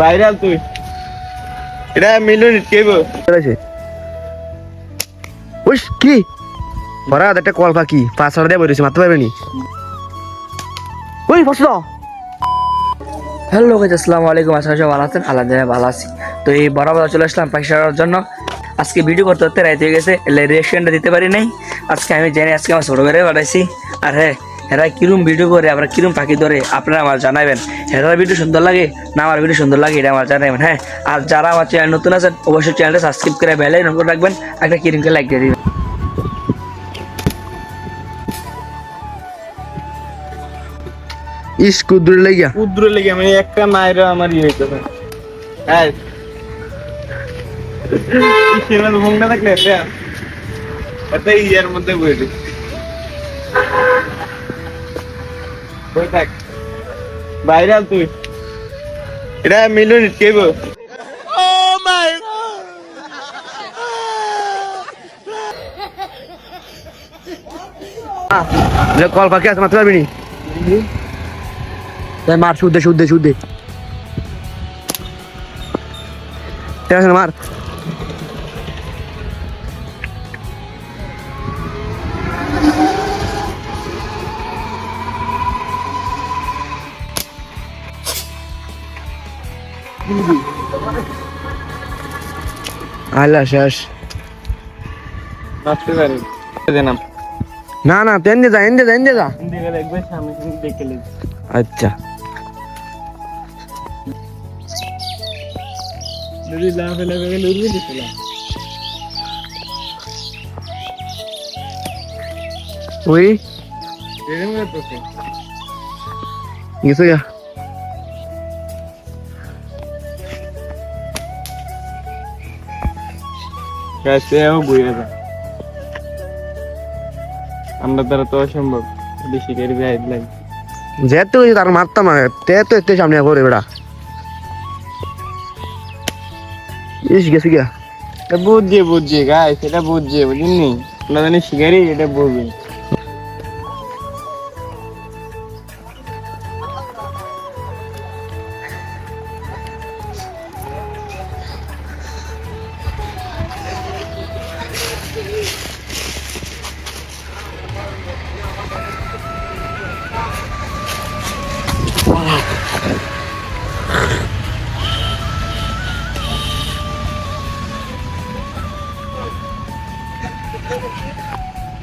Viral তুই। এটা million কেবো। আছে উস কি? বড়া একটা কল পাখি পাঁচ হাজার দিয়ে বলেছি মারতে পারবে নি? ওই বসল হ্যালো গাইজ আসসালামু আলাইকুম। আশা করি ভালো আছেন। আলহামদুলিল্লাহ ভালো আছি। তো এই বরাবর চলে আসলাম পাখি ছাড়ার জন্য। আজকে ভিডিও করতে করতে রাইতে হয়ে গেছে। এলে রিয়াকশনটা দিতে পারি নাই। আজকে আমি জানি আজকে আমার ছোটো বেড়ে পাঠাইছি। আর হ্যাঁ এরা কিরম ভিডিও করে আমরা কিরম পাখি ধরে আপনারা আমার জানাবেন এরার ভিডিও সুন্দর লাগে না আমার ভিডিও সুন্দর লাগে এটা আমার জানাবেন হ্যাঁ? আর যারা আমার চ্যানেল নতুন আছেন অবশ্যই চ্যানেলটা সাবস্ক্রাইব করে বেলাই নম্বর রাখবেন একটা কিরমকে লাইক দিয়ে দিবেন। ইস কুদুরে লাগিয়া উদ্র লেগে আমি একটা মায়ের আমার ইয়ে হইতে পারে হ্যাঁ সেনা ভঙ্গা থাকলে এটা এটা ইয়ার মধ্যে বইরে কই থাক ভাইরাল তুই। এটা মিলিয়ন কেবো কল পাখি আছে, মারতে পারবি নি? মার শুদ্ধে শুদ্ধে শুদ্ধে মার। আল্লাহ শেষ। না না তেন দে যা এন দে যা। এন দে যা আচ্ছা। লাভ উড়বে দিছিলাম ওই গেছে গা। কাছেও বইয়ে যা আমরা দ্বারা তো অসম্ভব। বেশি করে বেহাইদ লাগে হয়েছে তার মারতাম না তে তো এতে সামনে করে বেড়া ইস গেছি গিয়া। বুঝছে বুঝছে গাই সেটা বুঝছে বুঝিনি না জানি শিকারি এটা বুঝবে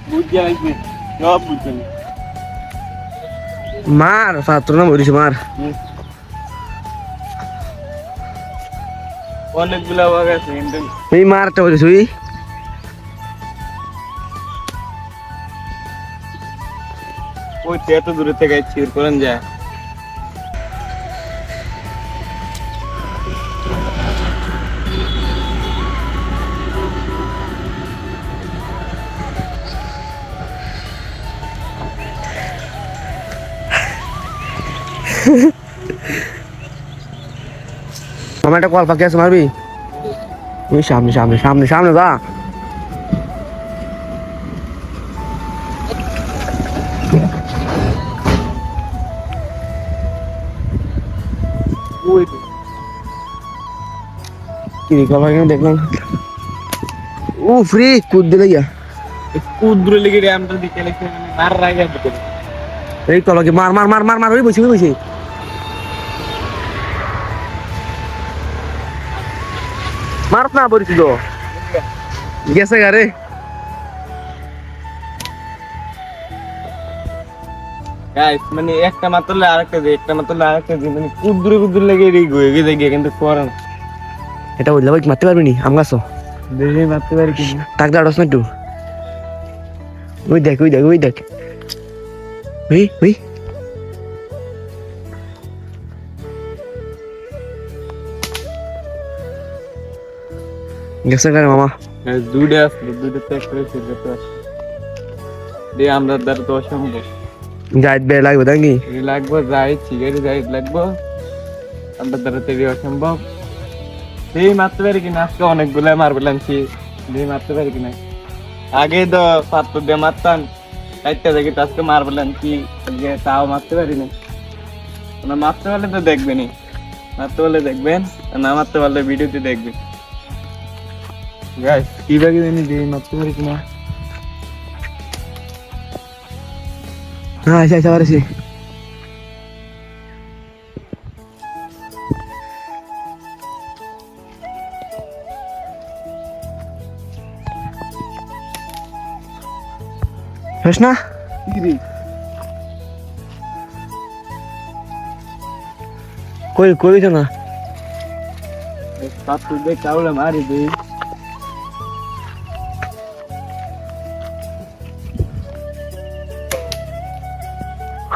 বুঝছে লাগবে সব বুঝছে মার পাত্র না মরিস মার অনেকগুলা বাঘ আছে কিন্তু এই মারটা বলিস ওই এত দূরে থেকে চির করেন যায়। আমার একটা কল পাখি আছে, মারবি? সামনে সামনে সামনে সামনে যা। কল পাখি দেখলাম? ও ফ্রি কুদ দিলে গিয়া খুব দূরে লেগে র্যামটা দিকে লেগে মার রাগে দিতে এই কল পাখি মার মার মার মার মার ওই বসে ওই বসে। মার না বলিস তো গেছে গা রে। গাইস মানে একটা মাত্রলে আরেকটা দিই একটা মাত্রলে আরেকটা দিই মানে খুব দূরে খুব দূরে লেগে এই গয়ে গিয়ে গিয়ে কিন্তু করে না। এটা বললে ভাই মারতে পারবি নি? আম গাছ। দেখে মারতে পারি কি? তাক দাঁড়াস না একটু ওই দেখ ওই দেখ ওই দেখ ওই ওই গেছে গারে মামা দুইটা আসলো দুইটা ত্যাগ দিয়ে আমরা দ্বারা তো অসম্ভব যাইত লাগবে নাকি লাগবো যাই সিগারি যাই লাগবো আমরা দ্বারা তো এই অসম্ভব সেই মারতে পারি কিনা? আজকে অনেকগুলো মারবেল আনছি। দিয়ে মারতে পারি কিনা? আগে তো পাত্র দিয়ে মারতাম। চারটা থেকে আজকে মারবেল আনছি। তাও মারতে পারি না। না, মারতে পারলে তো দেখবেনই। মারতে পারলে দেখবেন না মারতে পারলে ভিডিওতে দেখবেন। গাইস কি বাকি জানি যে মারতে পারি কিনা? হ্যাঁ আচ্ছা আচ্ছা পারছি শেষ না কি রে কই কই না পাত্র দেখ কাউলে মারি দিই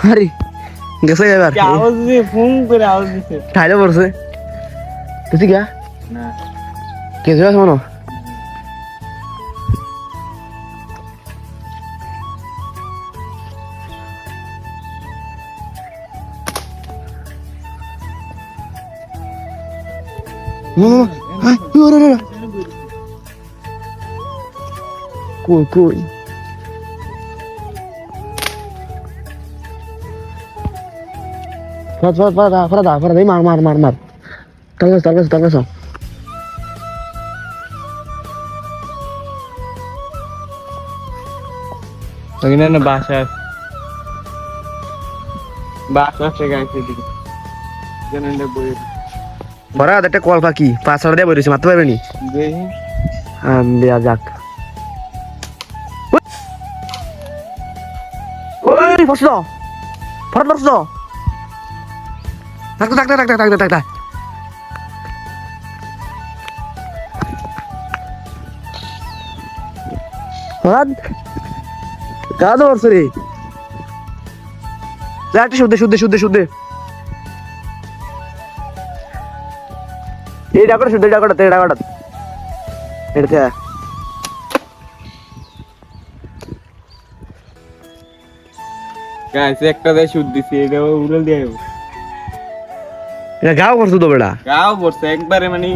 আরে গেছে এবার কি আওয়াজ দিয়ে ফুং করে আওয়াজ দিছে ঠাইলে পড়ছে Wah, wah, wah, wah, mar, mar, mar, mar. Bagaimana bahasa? Bahasa saya ganti dikit. Jangan ada boleh. বড় একটা কল পাখি পাঁচ হাজার দিয়ে বলেছি মারতে পারবে নি? দেয়া যাক। ফসল ফরত ফসল থাকতে থাকতে থাকতে থাকতে থাকতে হাত কাদ করছে রে যা একটা শুদ্ধে শুদ্ধে শুদ্ধে শুদ্ধে। একটা দেয় সুদ দিছি এটা উড়াল দিয়ে এটা গাও করছ তো বেটা? গাও পড়ছে একবারে মানে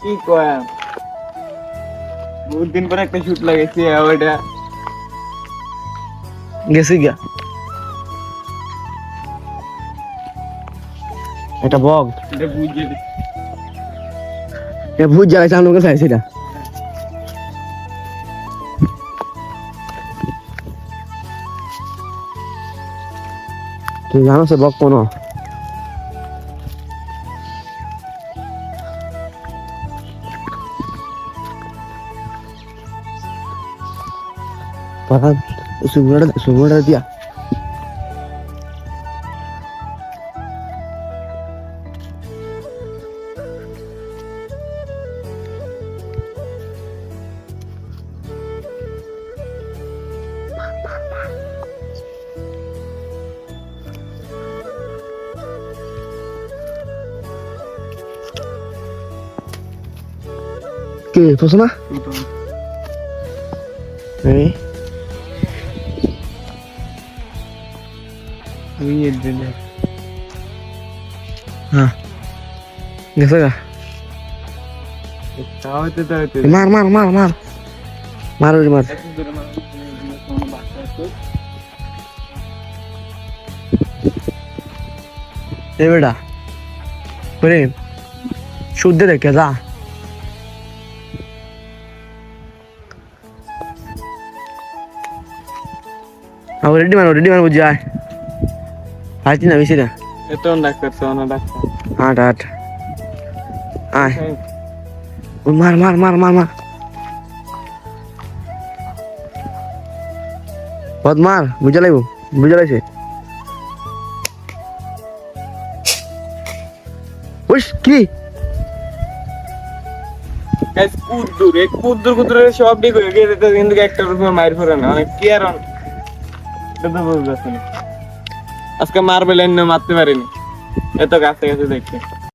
কি কয় বহুত দিন পরে একটা শুট লাগাইছি ওইটা গেছি গা। এটা বগ এটা এটা ভূত জ্বালাইছে আমার কাছে আছে এটা তুই জানো সে বগ কোনো পাকা সুগুড়া সুগুড়া দিয়া কে ফসো না এই আমি এর জন্য হ্যাঁ গেছে গা তাও হইতে তো হইতে মার মার মার মার মার ওরে মার এত দূরে মানুষ কোনো বাসা আবার রেডি মারো রেডি মারো বুঝি আয় আইতি না বেশি না এত ডাক্তার সোনা ডাক্তার আট আট আয় ও মার মার মার মার মার বদ মার বুঝা লাগবো বুঝা লাগছে উস কি গাইস কুদ্দুর এক কুদ্দুর কুদ্দুর সব দিক হয়ে গেছে কিন্তু একটা রূপে মার ফেরে না অনেক কি আর তো বুঝতে পারছি না। আজকে মার্বেল এনে মারতে পারিনি এত কাছে কাছে দেখতে